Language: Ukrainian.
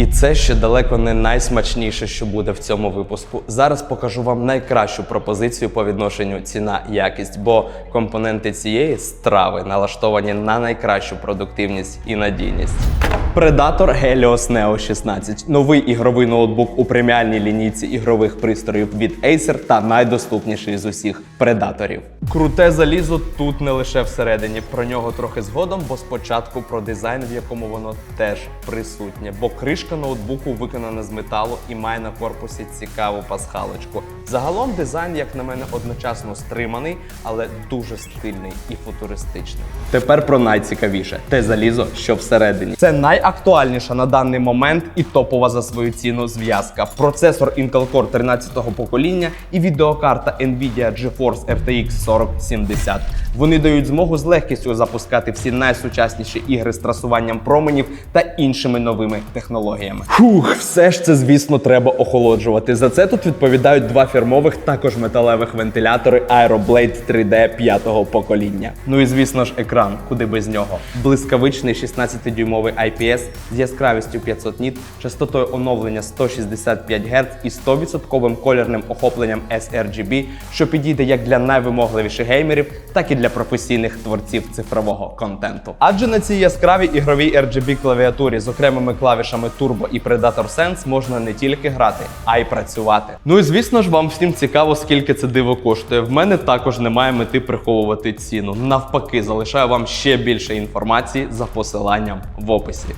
І це ще далеко не найсмачніше, що буде в цьому випуску. Зараз покажу вам найкращу пропозицію по відношенню ціна-якість, бо компоненти цієї страви налаштовані на найкращу продуктивність і надійність. Predator Helios Neo 16 новий ігровий ноутбук у преміальній лінійці ігрових пристроїв від Acer та найдоступніший з усіх предаторів. Круте залізо тут не лише всередині. Про нього трохи згодом, бо спочатку про дизайн, в якому воно теж присутнє. Бо кришка ноутбуку виконана з металу і має на корпусі цікаву пасхалочку. Загалом дизайн, як на мене, одночасно стриманий, але дуже стильний і футуристичний. Тепер про найцікавіше те залізо, що всередині. Це найактуальніша на даний момент і топова за свою ціну зв'язка. Процесор Intel Core 13-го покоління і відеокарта Nvidia GeForce RTX 4070. Вони дають змогу з легкістю запускати всі найсучасніші ігри з трасуванням променів та іншими новими технологіями. Фух, все ж це, звісно, треба охолоджувати. За це тут відповідають два фірмових, також металевих вентилятори Aeroblade 3D 5-го покоління. Ну і звісно ж, екран, куди без нього. Блискавичний 16-дюймовий IPS з яскравістю 500 ніт, частотою оновлення 165 Гц і 100% колірним охопленням sRGB, що підійде як для найвимогливіших геймерів, так і для професійних творців цифрового контенту. Адже на цій яскравій ігровій RGB клавіатурі з окремими клавішами Turbo і Predator Sense можна не тільки грати, а й працювати. Ну і звісно ж, вам всім цікаво, скільки це диво коштує. В мене також немає мети приховувати ціну. Навпаки, залишаю вам ще більше інформації за посиланням в описі.